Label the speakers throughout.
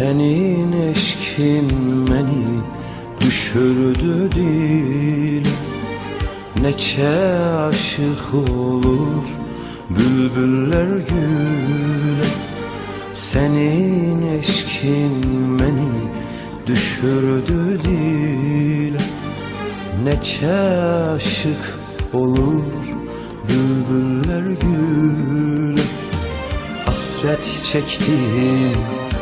Speaker 1: Senin eşkin beni düşürdü dile Neçe aşık olur bülbüller güle Senin eşkin beni düşürdü dile Neçe aşık olur bülbüller güle Hasret çektim,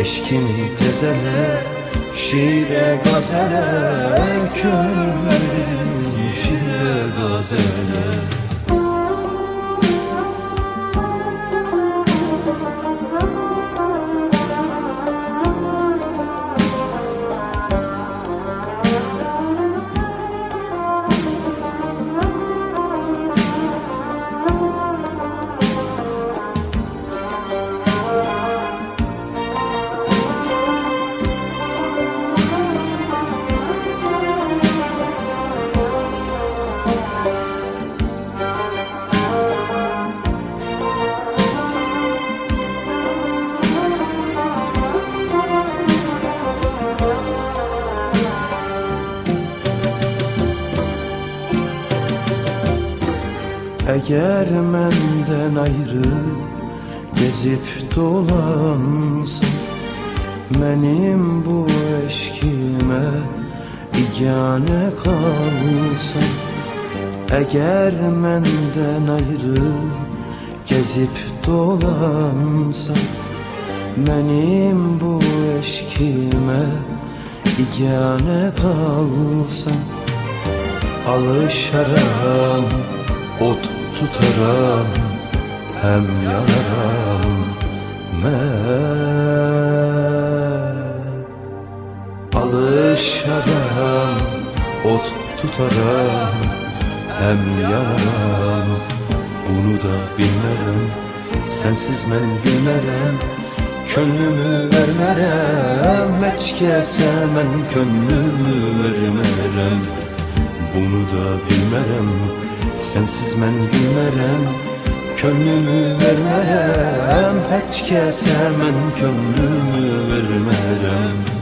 Speaker 1: Eşkini tezele Şiire gazele Gönül verdim şiire gazele Eğer menden ayrı gezip dolansın Benim bu eşkime igane kalsın Eğer menden ayrı gezip dolansın Benim bu eşkime igane kalsın Alışaram, ot tutaram, hem yanaram ben. Alışaram, ot tutaram, hem yanaram Bunu da bilmerem, sensiz ben gülmerem Könlümü vermerem, hiç kesemem Könlümü vermerem. Bunu da bilmerem Sensiz ben gülmerem Könlümü vermerem. Hiç kesemem Könlümü vermerem